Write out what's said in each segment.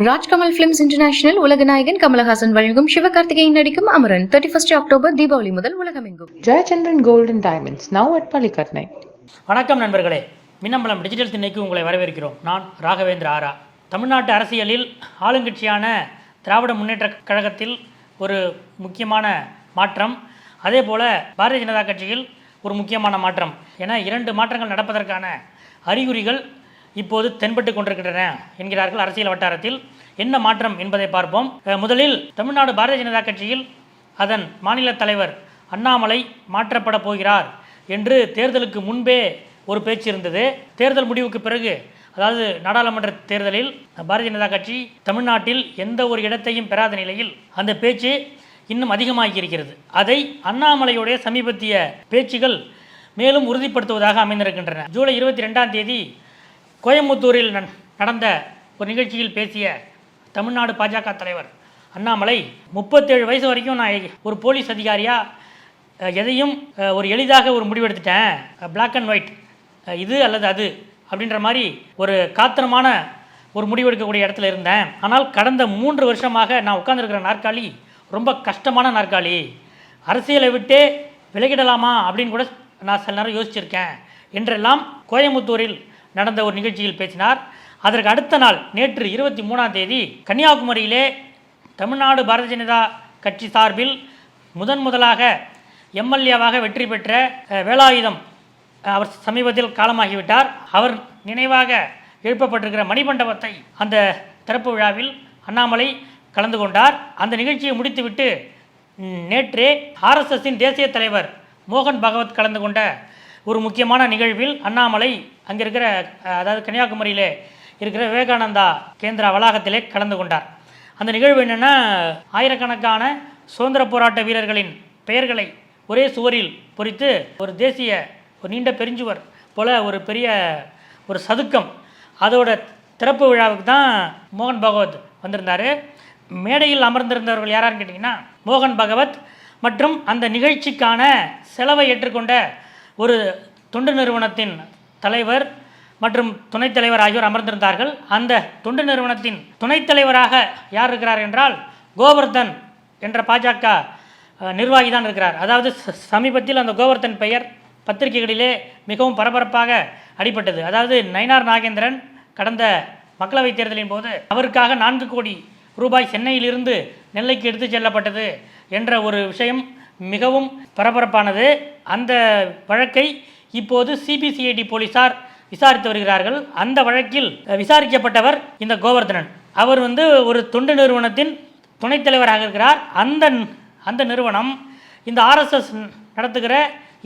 Rajkamal films international உலக நாயகன் கமலஹாசன் வழங்கும் சிவகார்த்திகேயன் நடிக்கும் Amaran. Thirty first October Deepavali முதல் உலகமெங்கும். Gold and Diamonds, now at Palikatnai. வணக்கம் நண்பர்களே. மின்னம்பலம் டிஜிட்டல் திண்ணைக்கு உங்களை வரவேற்கிறோம். நான் ராகவேந்திர ஆரா. தமிழ்நாட்டு அரசியலில் ஆளுங்கட்சியான திராவிட முன்னேற்றக் கழகத்தில் ஒரு முக்கியமான மாற்றம். அதே போல் பாரதிய ஜனதா கட்சியில் ஒரு முக்கியமான மாற்றம். என இரண்டு மாற்றங்கள் நடப்பதற்கான அறிகுறிகள் இப்போது தென்பட்டு கொண்டிருக்கின்றன என்கிறார்கள் அரசியல் வட்டாரத்தில். என்ன மாற்றம் என்பதை பார்ப்போம். முதலில் தமிழ்நாடு பாரதிய ஜனதா கட்சியில் அதன் மாநில தலைவர் அண்ணாமலை மாற்றப்பட போகிறார் என்று தேர்தலுக்கு முன்பே ஒரு பேச்சு இருந்தது. தேர்தல் முடிவுக்கு பிறகு அதாவது நாடாளுமன்ற தேர்தலில் பாரதிய ஜனதா கட்சி தமிழ்நாட்டில் எந்த ஒரு இடத்தையும் பெறாத நிலையில் அந்த பேச்சு இன்னும் அதிகமாகி இருக்கிறது அதை அண்ணாமலையுடைய சமீபத்திய பேச்சுகள் மேலும் உறுதிப்படுத்துவதாக அமைந்திருக்கின்றன. ஜூலை இருபத்தி ரெண்டாம் தேதி கோயம்புத்தூரில் ந- நடந்த ஒரு நிகழ்ச்சியில் பேசிய தமிழ்நாடு பாஜக தலைவர் அண்ணாமலை முப்பத்தேழு வயசு வரைக்கும் நான் ஒரு போலீஸ் அதிகாரியாக எதையும் ஒரு எளிதாக ஒரு முடிவெடுத்துட்டேன். பிளாக் அண்ட் ஒயிட் இது அல்லது அது அப்படின்ற மாதிரி ஒரு காத்திரமான ஒரு முடிவெடுக்கக்கூடிய இடத்துல இருந்தேன். ஆனால் கடந்த மூன்று வருஷமாக நான் உட்காந்துருக்கிற நாற்காலி ரொம்ப கஷ்டமான நாற்காலி. அரசியலை விட்டே விலகிடலாமா அப்படின்னு கூட நான் சில நேரம் யோசிச்சிருக்கேன். என்றெல்லாம் கோயம்புத்தூரில் நடந்த ஒரு நிகழ்ச்சியில் பேசினார். அதற்கு அடுத்த நாள் நேற்று இருபத்தி மூணாம் தேதி கன்னியாகுமரியிலே தமிழ்நாடு பாரதிய ஜனதா கட்சி சார்பில் முதன் முதலாக எம்எல்ஏவாக வெற்றி பெற்ற வேலாயுதம் அவர் சமீபத்தில் காலமாகிவிட்டார். அவர் நினைவாக எழுப்பப்பட்டிருக்கிற மணிமண்டபத்தை அந்த திறப்பு விழாவில் அண்ணாமலை கலந்து கொண்டார். அந்த நிகழ்ச்சியை முடித்துவிட்டு நேற்றே ஆர்எஸ்எஸின் தேசிய தலைவர் மோகன் பகவத் கலந்து கொண்ட ஒரு முக்கியமான நிகழ்வில் அண்ணாமலை அங்கே இருக்கிற அதாவது கன்னியாகுமரியிலே இருக்கிற விவேகானந்தா கேந்திரா வளாகத்திலே கலந்து கொண்டார். அந்த நிகழ்வு என்னென்னா ஆயிரக்கணக்கான சுதந்திர போராட்ட வீரர்களின் பெயர்களை ஒரே சுவரில் பொறித்து ஒரு தேசிய ஒரு நீண்ட பெருஞ்சுவர் போல ஒரு பெரிய ஒரு சதுக்கம் அதோட திறப்பு விழாவுக்கு தான் மோகன் பகவத் வந்திருந்தார். மேடையில் அமர்ந்திருந்தவர்கள் யாரான்னு கேட்டிங்கன்னா மோகன் பகவத் மற்றும் அந்த நிகழ்ச்சிக்கான செலவை ஏற்றுக்கொண்ட ஒரு தொண்டு நிறுவனத்தின் தலைவர் மற்றும் துணைத் தலைவர் ஆகியோர் அமர்ந்திருந்தார்கள். அந்த தொண்டு நிறுவனத்தின் துணைத் தலைவராக யார் இருக்கிறார் என்றால் கோவர்தன் என்ற பாஜக நிர்வாகி தான் இருக்கிறார். அதாவது சமீபத்தில் அந்த கோவர்தன் பெயர் பத்திரிகைகளிலே மிகவும் பரபரப்பாக அடிபட்டது. அதாவது நயினார் நாகேந்திரன் கடந்த மக்களவைத் தேர்தலின் போது அவருக்காக நான்கு கோடி ரூபாய் சென்னையிலிருந்து நெல்லைக்கு எடுத்துச் செல்லப்பட்டது என்ற ஒரு விஷயம் மிகவும் பரபரப்பானது. அந்த வழக்கை இப்போது சிபிசிஐடி போலீசார் விசாரித்து வருகிறார்கள். அந்த வழக்கில் விசாரிக்கப்பட்டவர் இந்த கோவர்தனன். அவர் வந்து ஒரு தொண்டு நிறுவனத்தின் துணைத் தலைவராக இருக்கிறார். அந்த அந்த நிறுவனம் இந்த ஆர்எஸ்எஸ் நடத்துகிற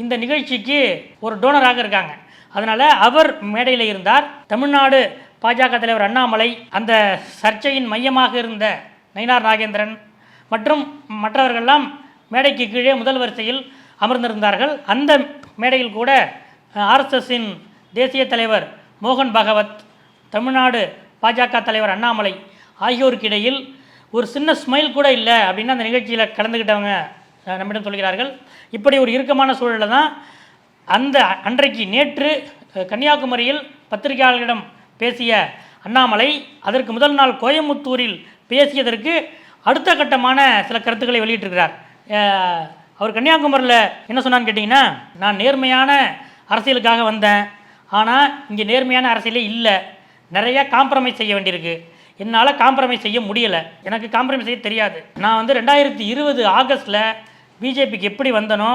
இந்த நிகழ்ச்சிக்கு ஒரு டோனராக இருக்காங்க. அதனால் அவர் மேடையில் இருந்தார். தமிழ்நாடு பாஜக தலைவர் அண்ணாமலை அந்த சர்ச்சையின் மையமாக இருந்த நயினார் நாகேந்திரன் மற்றும் மற்றவர்கள்லாம் மேடைக்கு கீழே முதல் வரிசையில் அமர்ந்திருந்தார்கள். அந்த மேடையில் கூட ஆர்எஸ்எஸ்ஸின் தேசிய தலைவர் மோகன் பகவத் தமிழ்நாடு பாஜக தலைவர் அண்ணாமலை ஆகியோருக்கு இடையில் ஒரு சின்ன ஸ்மைல் கூட இல்லை அப்படின்னு அந்த நிகழ்ச்சியில் கலந்துக்கிட்டவங்க நம்மிடம் சொல்கிறார்கள். இப்படி ஒரு இறுக்கமான சூழலில் தான் அந்த அன்றைக்கு நேற்று கன்னியாகுமரியில் பத்திரிகையாளர்களிடம் பேசிய அண்ணாமலை அதற்கு முதல் நாள் கோயம்புத்தூரில் பேசியதற்கு அடுத்த கட்டமான சில கருத்துக்களை வெளியிட்டிருக்கிறார். அவர் கன்னியாகுமரியில் என்ன சொன்னான்னு கேட்டிங்கன்னா நான் நேர்மையான அரசியலுக்காக வந்தேன். ஆனால் இங்கே நேர்மையான அரசியலே இல்லை. நிறைய காம்ப்ரமைஸ் செய்ய வேண்டியிருக்கு. என்னால் காம்ப்ரமைஸ் செய்ய முடியலை. எனக்கு காம்ப்ரமைஸ் செய்ய தெரியாது. நான் வந்து ரெண்டாயிரத்தி இருபது ஆகஸ்ட்டில் பிஜேபிக்கு எப்படி வந்தனோ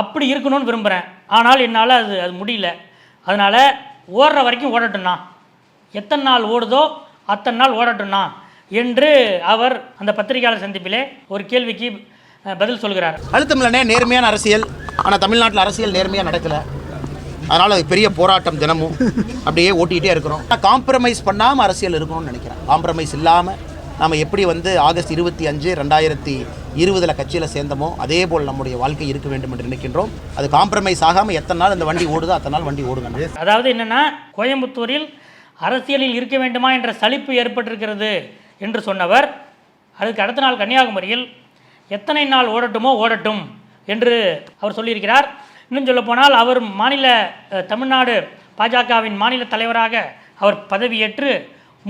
அப்படி இருக்கணும்னு விரும்புகிறேன் ஆனால் என்னால் அது அது முடியல. அதனால் ஓடுற வரைக்கும் ஓடட்டும்ண்ணா எத்தனை நாள் ஓடுதோ அத்தனை நாள் ஓடட்டும்ண்ணா என்று அவர் அந்த பத்திரிகையாளர் சந்திப்பிலே ஒரு கேள்விக்கு பதில் சொல்கிறார். அழுத்தமில்லனே நேர்மையான அரசியல். ஆனால் தமிழ்நாட்டில் அரசியல் நேர்மையாக நடக்கலை. அதனால் அது பெரிய போராட்டம் தினமும். அப்படியே ஓட்டிகிட்டே இருக்கிறோம். காம்ப்ரமைஸ் பண்ணாமல் அரசியல் இருக்கணும்னு நினைக்கிறேன். காம்ப்ரமைஸ் இல்லாமல் நாம் எப்படி வந்து ஆகஸ்ட் இருபத்தி அஞ்சு ரெண்டாயிரத்தி இருபதில் கட்சியில் சேர்ந்தோமோ அதே போல் நம்முடைய வாழ்க்கை இருக்க வேண்டும் என்று நினைக்கின்றோம். அது காம்ப்ரமைஸ் ஆகாமல் எத்தனை நாள் இந்த வண்டி ஓடுதோ அத்தனை நாள் வண்டி ஓடுங்க அதாவது என்னன்னா கோயம்புத்தூரில் அரசியலில் இருக்க வேண்டுமா என்ற சலிப்பு ஏற்பட்டிருக்கிறது என்று சொன்னவர். அதுக்கு அடுத்த நாள் கன்னியாகுமரியில் எத்தனை நாள் ஓடட்டுமோ ஓடட்டும் என்று அவர் சொல்லியிருக்கிறார். இன்னும் சொல்லப்போனால் அவர் மாநில தமிழ்நாடு பாஜகவின் மாநில தலைவராக அவர் பதவியேற்று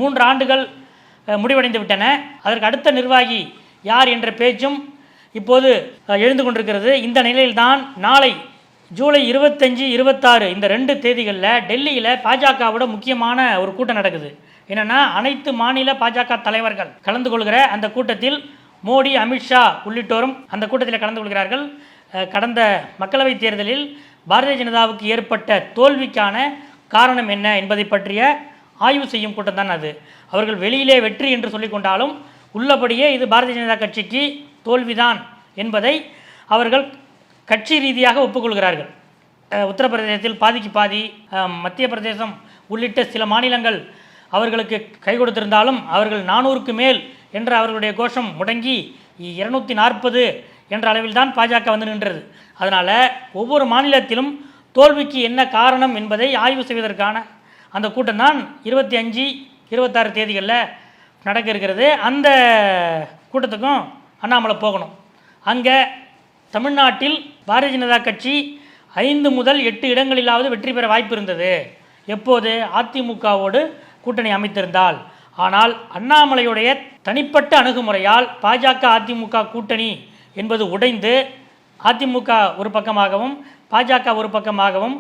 மூன்று ஆண்டுகள் முடிவடைந்து விட்டன. அதற்கு அடுத்த நிர்வாகி யார் என்ற பேச்சும் இப்போது எழுந்து கொண்டிருக்கிறது. இந்த நிலையில்தான் நாளை ஜூலை இருபத்தஞ்சி இருபத்தாறு இந்த ரெண்டு தேதிகளில் டெல்லியில் பாஜகவோட முக்கியமான ஒரு கூட்டம் நடக்குது. என்னென்னா அனைத்து மாநில பாஜக தலைவர்கள் கலந்து கொள்கிற அந்த கூட்டத்தில் மோடி அமித்ஷா உள்ளிட்டோரும் அந்த கூட்டத்தில் கலந்து கொள்கிறார்கள். கடந்த மக்களவைத் தேர்தலில் பாரதிய ஜனதாவுக்கு ஏற்பட்ட தோல்விக்கான காரணம் என்ன என்பதை பற்றிய ஆய்வு செய்யும் கூட்டம் தான் அது. அவர்கள் வெளியிலே வெற்றி என்று சொல்லிக்கொண்டாலும் உள்ளபடியே இது பாரதிய ஜனதா கட்சிக்கு தோல்விதான் என்பதை அவர்கள் கட்சி ரீதியாக ஒப்புக்கொள்கிறார்கள். உத்தரப்பிரதேசத்தில் பாதிக்கு பாதி மத்திய பிரதேசம் உள்ளிட்ட சில மாநிலங்கள் அவர்களுக்கு கை கொடுத்திருந்தாலும் அவர்கள் நானூறுக்கு மேல் என்ற அவர்களுடைய கோஷம் முடங்கி இருநூத்தி நாற்பது என்ற அளவில்தான் பாஜக வந்து நின்றது. அதனால் ஒவ்வொரு மாநிலத்திலும் தோல்விக்கு என்ன காரணம் என்பதை ஆய்வு செய்வதற்கான அந்த கூட்டம் தான் இருபத்தி அஞ்சு இருபத்தாறு தேதிகளில் நடக்க இருக்கிறது. அந்த கூட்டத்துக்கும் அண்ணாமலை போகணும். அங்கே தமிழ்நாட்டில் பாரதிய ஜனதா கட்சி ஐந்து முதல் எட்டு இடங்களிலாவது வெற்றி பெற வாய்ப்பு இருந்தது. எப்போது? அதிமுகவோடு கூட்டணி அமைத்திருந்தால். ஆனால் அண்ணாமலையுடைய தனிப்பட்ட அணுகுமுறையால் பாஜக அதிமுக கூட்டணி என்பது உடைந்து அதிமுக ஒரு பக்கமாகவும் பாஜக ஒரு பக்கமாகவும்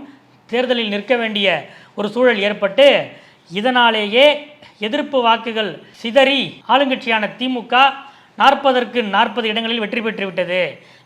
தேர்தலில் நிற்க வேண்டிய ஒரு சூழல் ஏற்பட்டு இதனாலேயே எதிர்ப்பு வாக்குகள் சிதறி ஆளுங்கட்சியான திமுக நாற்பதற்கு நாற்பது இடங்களில் வெற்றி பெற்றுவிட்டது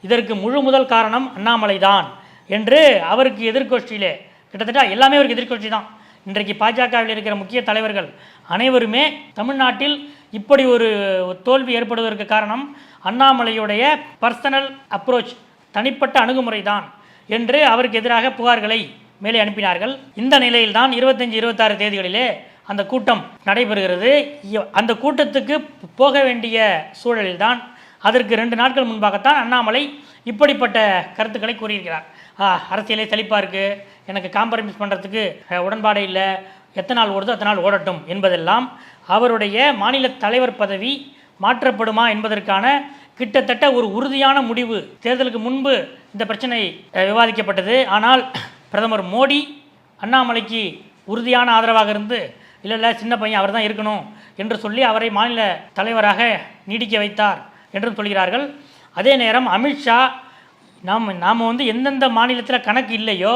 இதற்கு முழு முதல் காரணம் அண்ணாமலை தான் என்று அவருக்கு எதிர்கோஷ்டியிலே கிட்டத்தட்ட எல்லாமே அவருக்கு எதிர்கோஷ்டி தான். இன்றைக்கு பாஜகவில் இருக்கிற முக்கிய தலைவர்கள் அனைவருமே தமிழ்நாட்டில் இப்படி ஒரு தோல்வி ஏற்படுவதற்கு காரணம் அண்ணாமலையுடைய பர்சனல் அப்ரோச் தனிப்பட்ட அணுகுமுறை தான் என்று அவருக்கு எதிராக புகார்களை மேலே அனுப்பினார்கள். இந்த நிலையில்தான் இருபத்தஞ்சி இருபத்தாறு தேதிகளிலே அந்த கூட்டம் நடைபெறுகிறது. இ- அந்த கூட்டத்துக்கு போக வேண்டிய சூழலில்தான் அதற்கு ரெண்டு நாட்கள் முன்பாகத்தான் அண்ணாமலை இப்படிப்பட்ட கருத்துக்களை கூறியிருக்கிறார். அரசியலே செழிப்பாக இருக்குது எனக்கு காம்ப்ரமைஸ் பண்ணுறதுக்கு உடன்பாடு இல்லை. எத்தனை நாள் ஓடுதோ அத்தனை நாள் ஓடட்டும் என்பதெல்லாம் அவருடைய மாநில தலைவர் பதவி மாற்றப்படுமா என்பதற்கான கிட்டத்தட்ட ஒரு உறுதியான முடிவு. தேர்தலுக்கு முன்பு இந்த பிரச்சனை விவாதிக்கப்பட்டது. ஆனால் பிரதமர் மோடி அண்ணாமலைக்கு உறுதியான ஆதரவாக இருந்து இல்லை இல்லை சின்ன பையன் அவர் தான் இருக்கணும் என்று சொல்லி அவரை மாநில தலைவராக நீடிக்க வைத்தார் என்றும் சொல்கிறார்கள். அதே நேரம் அமித்ஷா நாம் நாம் வந்து எந்தெந்த மாநிலத்தில் கணக்கு இல்லையோ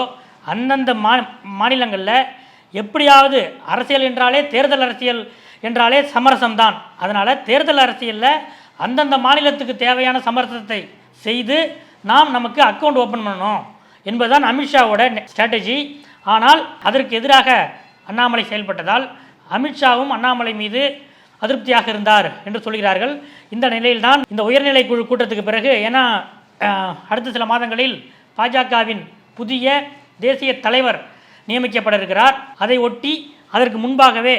அந்தந்த மா மாநிலங்களில் எப்படியாவது அரசியல் என்றாலே தேர்தல் அரசியல் என்றாலே சமரசம்தான். அதனால் தேர்தல் அரசியலில் அந்தந்த மாநிலத்துக்கு தேவையான சமரசத்தை செய்து நாம் நமக்கு அக்கௌண்ட் ஓப்பன் பண்ணணும் என்பதுதான் அமித்ஷாவோட ஸ்ட்ராட்டஜி ஆனால் அதற்கு எதிராக அண்ணாமலை செயல்பட்டதால் அமித்ஷாவும் அண்ணாமலை மீது அதிருப்தியாக இருந்தார் என்று சொல்கிறார்கள். இந்த நிலையில்தான் இந்த உயர்நிலை குழு கூட்டத்துக்கு பிறகு ஏன்னா அடுத்த சில மாதங்களில் பாஜகவின் புதிய தேசிய தலைவர் நியமிக்கப்பட இருக்கிறார் அதை ஒட்டி அதற்கு முன்பாகவே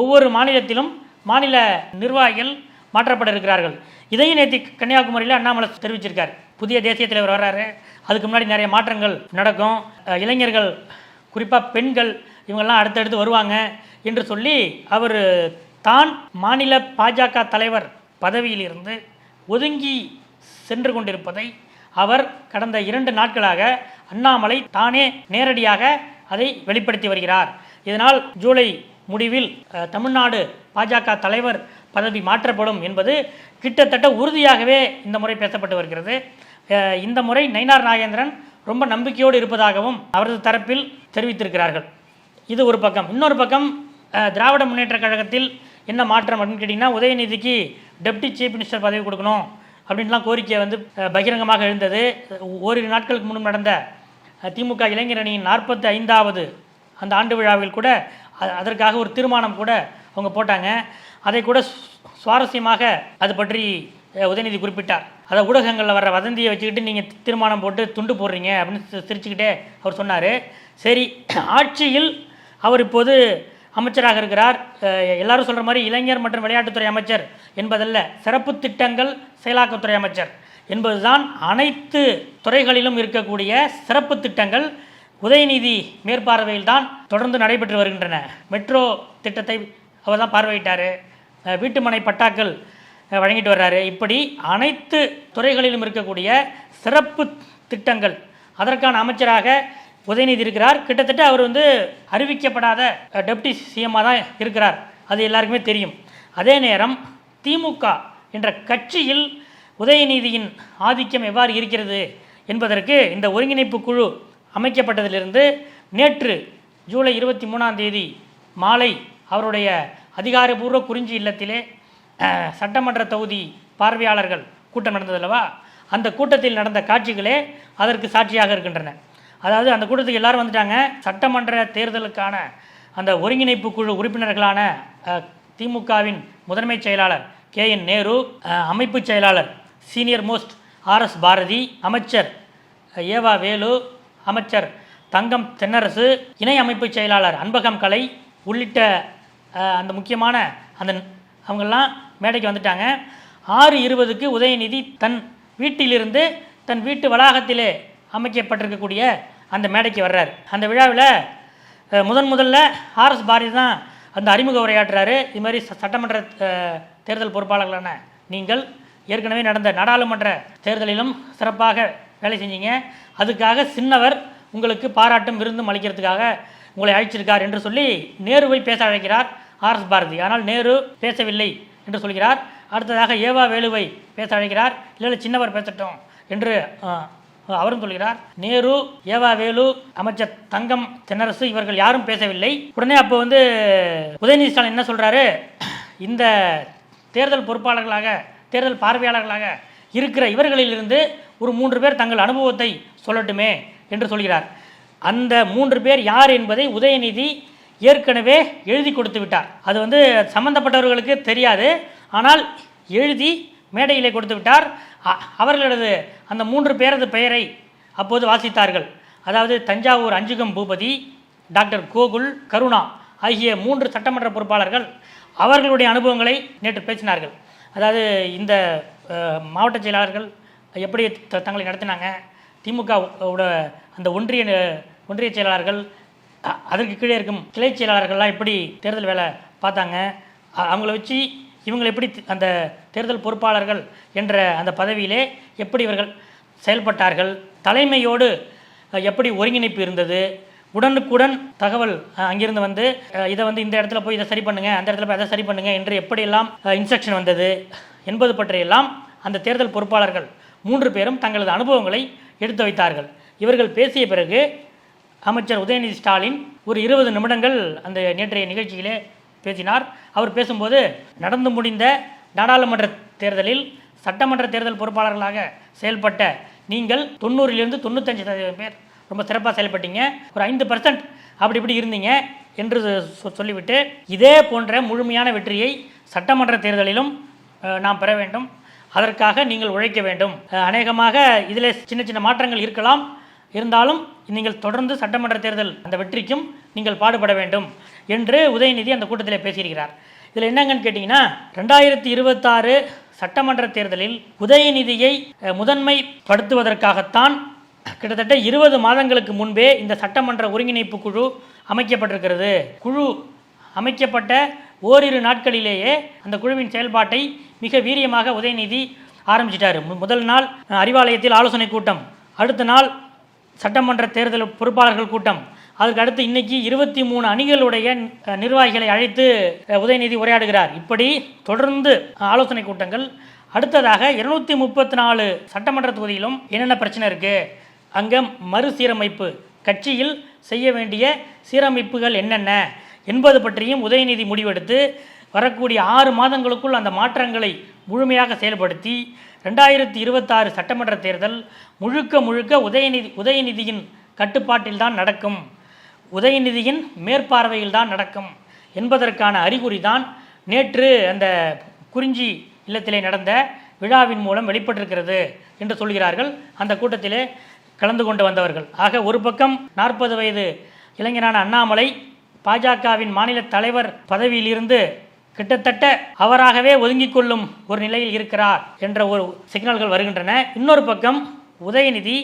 ஒவ்வொரு மாநிலத்திலும் மாநில நிர்வாகிகள் மாற்றப்பட இருக்கிறார்கள் இதையும் நேற்று கன்னியாகுமரியில் அண்ணாமலை தெரிவிச்சிருக்கார். புதிய தேசிய தலைவர் வர்றாரு. அதுக்கு முன்னாடி நிறைய மாற்றங்கள் நடக்கும். இளைஞர்கள் குறிப்பாக பெண்கள் இவங்கெல்லாம் அடுத்தடுத்து வருவாங்க என்று சொல்லி அவர் தான் மாநில பாஜக தலைவர் பதவியிலிருந்து ஒதுங்கி சென்று கொண்டிருப்பதை அவர் கடந்த இரண்டு நாட்களாக அண்ணாமலை தானே நேரடியாக அதை வெளிப்படுத்தி வருகிறார். இதனால் ஜூலை முடிவில் தமிழ்நாடு பாஜக தலைவர் பதவி மாற்றப்படும் என்பது கிட்டத்தட்ட உறுதியாகவே இந்த முறை பேசப்பட்டு வருகிறது. இந்த முறை நயினார் நாகேந்திரன் ரொம்ப நம்பிக்கையோடு இருப்பதாகவும் அவரது தரப்பில் தெரிவித்திருக்கிறார்கள். இது ஒரு பக்கம். இன்னொரு பக்கம் திராவிட முன்னேற்ற கழகத்தில் என்ன மாற்றம் அப்படின்னு கேட்டிங்கன்னா உதயநிதிக்கு டெப்டி சீஃப் மினிஸ்டர் பதவி கொடுக்கணும். அப்படின்லாம் கோரிக்கை வந்து பகிரங்கமாக எழுந்தது. ஓரிரு நாட்களுக்கு முன்பு நடந்த திமுக இளைஞர் அணியின் நாற்பத்தி ஐந்தாவது அந்த ஆண்டு விழாவில் கூட அதற்காக ஒரு தீர்மானம் கூட அவங்க போட்டாங்க. அதை கூட சுவாரஸ்யமாக அது பற்றி உதயநிதி குறிப்பிட்டார். அதை ஊடகங்களில் வர வதந்தியை வச்சுக்கிட்டு நீங்கள் தீர்மானம் போட்டு துண்டு போடுறீங்க அப்படின்னு சிரிச்சுக்கிட்டே அவர் சொன்னார். சரி ஆட்சியில் அவர் இப்போது அமைச்சராக இருக்கிறார். எல்லாரும் சொல்கிற மாதிரி இளைஞர் மற்றும் விளையாட்டுத்துறை அமைச்சர் என்பதல்ல சிறப்பு திட்டங்கள் செயலாக்கத்துறை அமைச்சர் என்பதுதான் அனைத்து துறைகளிலும் இருக்கக்கூடிய சிறப்பு திட்டங்கள். உதயநிதி மேற்பார்வையில் தான் தொடர்ந்து நடைபெற்று வருகின்றன. மெட்ரோ திட்டத்தை அவர் தான் பார்வையிட்டார். வீட்டுமனை பட்டாக்கள் வழங்கிட்டு வர்றாரு. இப்படி அனைத்து துறைகளிலும் இருக்கக்கூடிய சிறப்பு திட்டங்கள் அதற்கான அமைச்சராக உதயநிதி இருக்கிறார். கிட்டத்தட்ட அவர் வந்து அறிவிக்கப்படாத டெப்டி சிஎம்மாக தான் இருக்கிறார். அது எல்லாருக்குமே தெரியும். அதே நேரம் திமுக என்ற கட்சியில் உதயநிதியின் ஆதிக்கம் எவ்வாறு இருக்கிறது என்பதற்கு இந்த ஒருங்கிணைப்பு குழு அமைக்கப்பட்டதிலிருந்து நேற்று ஜூலை இருபத்தி மூணாம் தேதி மாலை அவருடைய அதிகாரபூர்வ குறிஞ்சி இல்லத்திலே சட்டமன்ற தொகுதி பார்வையாளர்கள் கூட்டம் நடந்ததல்லவா அந்த கூட்டத்தில் நடந்த காட்சிகளே அதற்கு சாட்சியாக இருக்கின்றன. அதாவது அந்த கூட்டத்துக்கு எல்லாரும் வந்துட்டாங்க. சட்டமன்ற தேர்தலுக்கான அந்த ஒருங்கிணைப்பு குழு உறுப்பினர்களான திமுகவின் முதன்மைச் செயலாளர் கே என் நேரு அமைப்புச் செயலாளர் சீனியர் மோஸ்ட் ஆர்எஸ் பாரதி அமைச்சர் ஏவா வேலு அமைச்சர் தங்கம் தென்னரசு இணை அமைப்புச் செயலாளர் அன்பகம் கலை உள்ளிட்ட அந்த முக்கியமான அந்த அவங்கெல்லாம் மேடைக்கு வந்துட்டாங்க. ஆறு இருபதுக்கு உதயநிதி தன் வீட்டிலிருந்து தன் வீட்டு வளாகத்திலே அமைக்கப்பட்டிருக்கக்கூடிய அந்த மேடைக்கு வர்றார். அந்த விழாவில் முதன் முதல்ல ஆர்எஸ் பாரதி தான் அந்த அறிமுக உரையாற்றுறாரு. இது மாதிரி ச- சட்டமன்ற தேர்தல் பொறுப்பாளர்களான நீங்கள் ஏற்கனவே நடந்த நாடாளுமன்ற தேர்தலிலும் சிறப்பாக வேலை செஞ்சீங்க. அதுக்காக சின்னவர் உங்களுக்கு பாராட்டும் விருந்தும் அளிக்கிறதுக்காக உங்களை அழைச்சிருக்கார் என்று சொல்லி நேருவை பேச அழைக்கிறார் ஆர்எஸ் பாரதி. ஆனால் நேரு பேசவில்லை என்று சொல்கிறார். அடுத்ததாக ஏவா வேலுவை பேச அழைக்கிறார். இல்லை சின்னவர் பேசட்டும் என்று அவரும் சொல்கிறார் நேரு ஏவா வேலு அமைச்சர் தங்கம் தென்னரசு இவர்கள் யாரும் பேசவில்லை. உடனே அப்போ வந்து உதயநிதி ஸ்டாலின் என்ன சொல்கிறாரு இந்த தேர்தல் பொறுப்பாளர்களாக தேர்தல் பார்வையாளர்களாக இருக்கிற இவர்களிலிருந்து ஒரு மூன்று பேர் தங்கள் அனுபவத்தை சொல்லட்டுமே என்று சொல்கிறார். அந்த மூன்று பேர் யார் என்பதை உதயநிதி ஏற்கனவே எழுதி கொடுத்து விட்டார். அது வந்து சம்பந்தப்பட்டவர்களுக்கு தெரியாது ஆனால் எழுதி மேடையிலே கொடுத்து விட்டார். அவர்களது அந்த மூன்று பேரது பெயரை அப்போது வாசித்தார்கள். அதாவது தஞ்சாவூர் அஞ்சுகம் பூபதி டாக்டர் கோகுல் கருணா ஆகிய மூன்று சட்டமன்ற பொறுப்பாளர்கள் அவர்களுடைய அனுபவங்களை நேற்று பேசினார்கள். அதாவது இந்த மாவட்ட செயலாளர்கள் எப்படி த- தங்களை நடத்தினாங்க திமுக அந்த ஒன்றிய ஒன்றிய செயலாளர்கள் அதற்கு கீழே இருக்கும் கிளை செயலாளர்கள்லாம் எப்படி தேர்தல் வேலை பார்த்தாங்க அவங்கள வச்சு இவங்களை எப்படி அந்த தேர்தல் பொறுப்பாளர்கள் என்ற அந்த பதவியிலே எப்படி இவர்கள் செயல்பட்டார்கள் தலைமையோடு எப்படி ஒருங்கிணைப்பு இருந்தது உடனுக்குடன் தகவல் அங்கிருந்து வந்து இதை வந்து இந்த இடத்துல போய் இதை சரி பண்ணுங்க அந்த இடத்துல போய் அதை சரி பண்ணுங்க என்று எப்படியெல்லாம் இன்ஸ்ட்ரக்ஷன் வந்தது என்பது பற்றியெல்லாம் அந்த தேர்தல் பொறுப்பாளர்கள் மூன்று பேரும் தங்களது அனுபவங்களை எடுத்து வைத்தார்கள். இவர்கள் பேசிய பிறகு அமைச்சர் உதயநிதி ஸ்டாலின் ஒரு இருபது நிமிடங்கள் அந்த நேற்றைய நிகழ்ச்சியிலே பேசினார். அவர் பேசும்போது நடந்து முடிந்த நாடாளுமன்ற தேர்தலில் சட்டமன்ற தேர்தல் பொறுப்பாளர்களாக செயல்பட்ட நீங்கள் தொண்ணூறிலிருந்து தொண்ணூத்தஞ்சு சதவீதம் பேர் ரொம்ப சிறப்பாக செயல்பட்டீங்க. ஒரு ஐந்து பர்சன்ட் அப்படி இப்படி இருந்தீங்க என்று சொ- சொல்லிவிட்டு இதே போன்ற முழுமையான வெற்றியை சட்டமன்ற தேர்தலிலும் நாம் பெற வேண்டும். அதற்காக நீங்கள் உழைக்க வேண்டும். அநேகமாக இதில் சின்ன சின்ன மாற்றங்கள் இருக்கலாம். இருந்தாலும் நீங்கள் தொடர்ந்து சட்டமன்ற தேர்தல் அந்த வெற்றிக்கும் நீங்கள் பாடுபட வேண்டும் என்று உதயநிதி அந்த கூட்டத்தில் பேசியிருக்கிறார். இதில் என்னங்கன்னு கேட்டிங்கன்னா ரெண்டாயிரத்தி இருபத்தாறு சட்டமன்ற தேர்தலில் உதயநிதியை முதன்மைப்படுத்துவதற்காகத்தான் கிட்டத்தட்ட இருபது மாதங்களுக்கு முன்பே இந்த சட்டமன்ற ஒருங்கிணைப்பு குழு அமைக்கப்பட்டிருக்கிறது. குழு அமைக்கப்பட்ட ஓரிரு நாட்களிலேயே அந்த குழுவின் செயல்பாட்டை மிக வீரியமாக உதயநிதி ஆரம்பிச்சிட்டார். மு- முதல் நாள் அறிவாலயத்தில் ஆலோசனை கூட்டம் அடுத்த நாள் சட்டமன்ற தேர்தல் பொறுப்பாளர்கள் கூட்டம். அதுக்கு அடுத்து இன்னைக்கு இருபத்தி மூணு அணிகளுடைய நிர்வாகிகளை அழைத்து உதயநிதி உரையாடுகிறார். இப்படி தொடர்ந்து ஆலோசனை கூட்டங்கள். அடுத்ததாக இருநூத்தி முப்பத்தி நாலு சட்டமன்ற தொகுதியிலும் என்னென்ன பிரச்சனை இருக்கு? அங்கே மறுசீரமைப்பு. கட்சியில் செய்ய வேண்டிய சீரமைப்புகள் என்னென்ன? என்பது பற்றியும் உதயநிதி முடிவெடுத்து வரக்கூடிய ஆறு மாதங்களுக்குள் அந்த மாற்றங்களை முழுமையாக செயல்படுத்தி ரெண்டாயிரத்தி இருபத்தாறு சட்டமன்ற தேர்தல் முழுக்க முழுக்க உதயநிதி உதயநிதியின் கட்டுப்பாட்டில்தான் நடக்கும். உதயநிதியின் மேற்பார்வையில் தான் நடக்கும் என்பதற்கான அறிகுறி தான் நேற்று அந்த குறிஞ்சி இல்லத்திலே நடந்த விழாவின் மூலம் வெளிப்பட்டிருக்கிறது என்று சொல்கிறார்கள். அந்த கூட்டத்திலே கலந்து கொண்டு வந்தவர்கள். ஆக ஒரு பக்கம் நாற்பது வயது இளைஞரான அண்ணாமலை பாஜகவின் மாநில தலைவர் பதவியிலிருந்து கிட்டத்தட்ட அவராகவே ஒதுங்கிக் கொள்ளும் ஒரு நிலையில் இருக்கிறார் என்ற ஒரு சிக்னல்கள் வருகின்றன. இன்னொரு பக்கம் உதயநிதி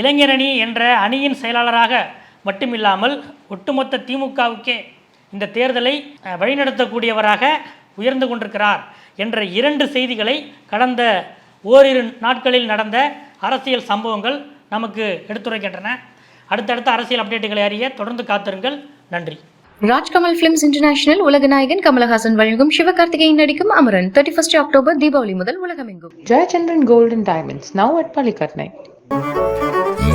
இளைஞரணி என்ற அணியின் செயலாளராக மட்டுமில்லாமல் ஒட்டுமொத்த திமுகவுக்கே இந்த தேர்தலை வழிநடத்தக்கூடியவராக உயர்ந்து கொண்டிருக்கிறார் என்ற இரண்டு செய்திகளை கடந்த ஓரிரு நாட்களில் நடந்த அரசியல் சம்பவங்கள் நமக்கு எடுத்துரைக்கின்றன. அடுத்தடுத்த அரசியல் அப்டேட்டுகளை அறிய தொடர்ந்து காத்திருங்கள். நன்றி. ராஜ்கமல் பிலிம்ஸ் இன்டர்நேஷனல் உலகநாயகன் கமலஹாசன் வழங்கும் சிவகார்த்திகேயன் நடிக்கும் Amaran. Thirty first October Deepavali முதல் உலகமெங்கும். Gold and Diamonds, now at Palikatnai.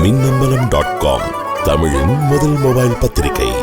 Minnambalam dot com தமிழின் முதல் மொபைல் பத்திரிகை.